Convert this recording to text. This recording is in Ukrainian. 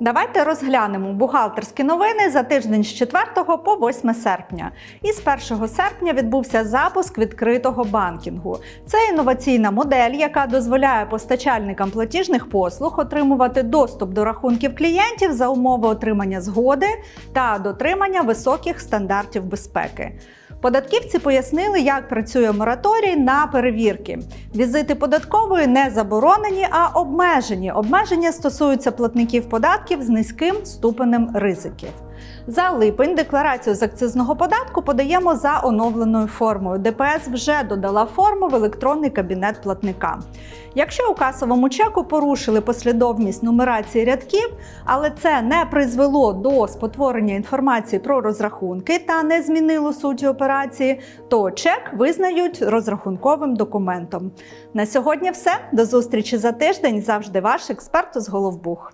Давайте розглянемо бухгалтерські новини за тиждень з 4 по 8 серпня. І з 1 серпня відбувся запуск відкритого банкінгу. Це інноваційна модель, яка дозволяє постачальникам платіжних послуг отримувати доступ до рахунків клієнтів за умови отримання згоди та дотримання високих стандартів безпеки. Податківці пояснили, як працює мораторій на перевірки. Візити податкової не заборонені, а обмежені. Обмеження стосуються платників податків з низьким ступенем ризиків. За липень декларацію з акцизного податку подаємо за оновленою формою. ДПС вже додала форму в електронний кабінет платника. Якщо у касовому чеку порушили послідовність нумерації рядків, але це не призвело до спотворення інформації про розрахунки та не змінило суті операції, то чек визнають розрахунковим документом. На сьогодні все. До зустрічі за тиждень. Завжди ваш експерт з Головбух.